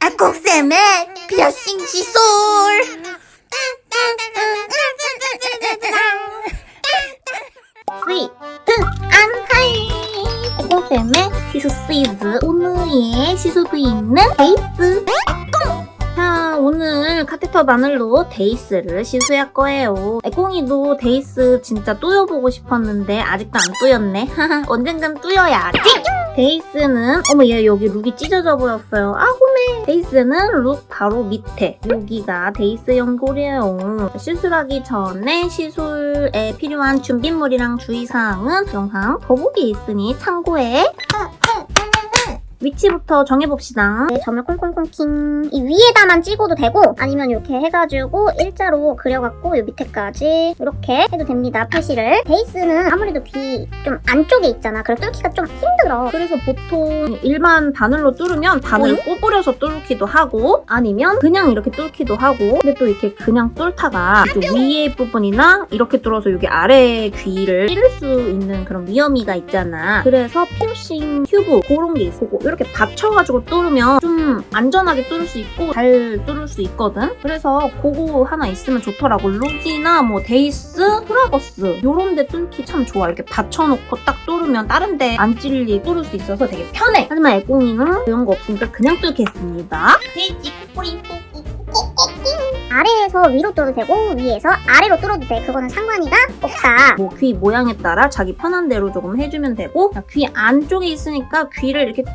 아콩쌤의 피어싱 시솔 스위트 안하이 아콩쌤의 시소 시즈 오늘의 시소도 있는 데이스 자, 오늘 카테터 바늘로 데이스를 시술할 거예요. 애꽁이도 데이스 진짜 뚜여보고 싶었는데 아직도 안 뚜였네. 언젠간 뚜여야지. 데이스는 어머 얘 여기 룩이 찢어져 보였어요. 아 호메. 데이스는 룩 바로 밑에 여기가 데이스 연골이에요. 시술하기 전에 시술에 필요한 준비물이랑 주의사항은 영상 더보기 있으니 참고해. 위치부터 정해봅시다. 네, 점을 콩콩콩킹. 이 위에다만 찍어도 되고 아니면 이렇게 해가지고 일자로 그려갖고 이 밑에까지 이렇게 해도 됩니다 표시를. 베이스는 아무래도 귀 좀 안쪽에 있잖아. 그래서 뚫기가 좀 힘들어. 그래서 보통 일반 바늘로 뚫으면 바늘 꼬부려서 뚫기도 하고 아니면 그냥 이렇게 뚫기도 하고 근데 또 이렇게 그냥 뚫다가 이쪽 위에 부분이나 이렇게 뚫어서 여기 아래 귀를 찌를 수 있는 그런 위험이가 있잖아. 그래서 피어싱 튜브 그런 게 있고 이렇게 받쳐가지고 뚫으면 좀 안전하게 뚫을 수 있고 잘 뚫을 수 있거든? 그래서 그거 하나 있으면 좋더라고. 룩이나 뭐 데이스, 프라거스. 요런 데 뚫기 참 좋아. 이렇게 받쳐놓고 딱 뚫으면 다른 데 안 찔리고 뚫을 수 있어서 되게 편해. 하지만 애공이는 그런 거 없으니까 그냥 뚫겠습니다. 돼지 꼬꼬리 아래에서 위로 뚫어도 되고 위에서 아래로 뚫어도 돼. 그거는 상관이가 없다. 뭐 귀 모양에 따라 자기 편한 대로 조금 해주면 되고 자, 귀 안쪽에 있으니까 귀를 이렇게 뿅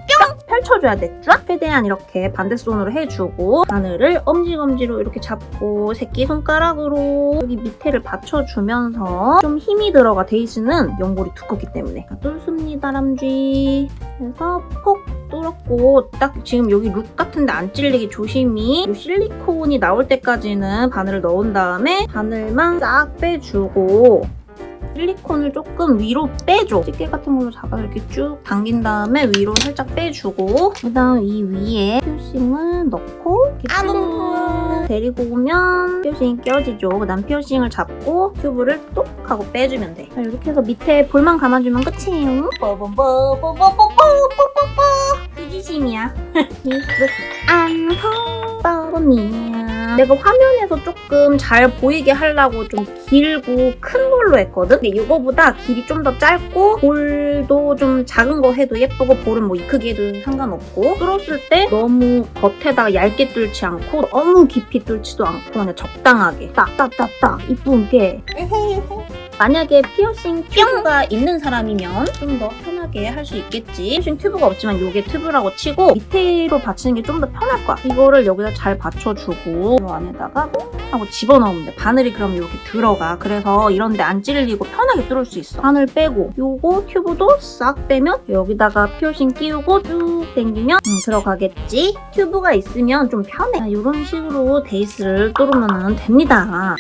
펼쳐줘야 됐죠? 최대한 이렇게 반대손으로 해주고 바늘을 엄지검지로 이렇게 잡고 새끼손가락으로 여기 밑에를 받쳐주면서 좀 힘이 들어가. 데이지는 연골이 두껍기 때문에. 자, 뚫습니다 람쥐. 그래서 폭 뚫었고 딱 지금 여기 룩 같은데 안 찔리게 조심히. 이 실리콘이 나올 때까지는 바늘을 넣은 다음에 바늘만 싹 빼주고 실리콘을 조금 위로 빼줘. 집게 같은 걸로 잡아서 이렇게 쭉 당긴 다음에 위로 살짝 빼주고 그다음 이 위에 피어싱을 넣고 쭉 데리고 오면 피어싱이 껴지죠. 그다음 피어싱을 잡고 튜브를 똑 하고 빼주면 돼. 자, 이렇게 해서 밑에 볼만 감아주면 끝이에요. 뽀뽀뽀뽀뽀뽀뽀뽀뽀뽀 휴지심이야. 미스 안성 빠밤이야. 내가 화면에서 조금 잘 보이게 하려고 좀 길고 큰 걸로 했거든? 근데 이거보다 길이 좀 더 짧고 볼도 좀 작은 거 해도 예쁘고 볼은 뭐 이 크기 해도 상관없고 뚫었을 때 너무 겉에다가 얇게 뚫지 않고 너무 깊이 뚫지도 않고 그냥 적당하게 딱 딱 딱딱 이쁘게 만약에 피어싱 튜브가 있는 사람이면 좀 더 편하게 할 수 있겠지. 피어싱 튜브가 없지만 이게 튜브라고 치고 밑으로 받치는 게 좀 더 편할 거야. 이거를 여기다 잘 받쳐주고 이 안에다가 꽁 하고 집어넣으면 돼. 바늘이 그럼 이렇게 들어가. 그래서 이런데 안 찔리고 편하게 뚫을 수 있어. 바늘 빼고 요거 튜브도 싹 빼면 여기다가 피어싱 끼우고 쭉 당기면 음, 들어가겠지. 튜브가 있으면 좀 편해. 이런 식으로 데이스를 뚫으면 됩니다. 자,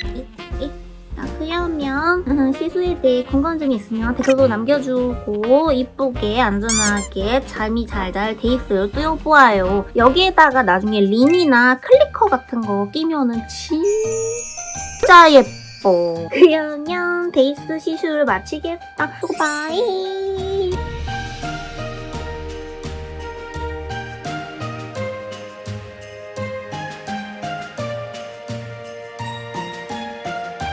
그 러면 시수에 대해 궁금증이 있으면 댓글도 남겨주고 이쁘게 안전하게 잠이 잘 잘 데이스를 띄워보아요. 여기에다가 나중에 린이나 클리커 같은 거 끼면은 진짜 예뻐. 그러면 데이스 시술을 마치겠다. 바이.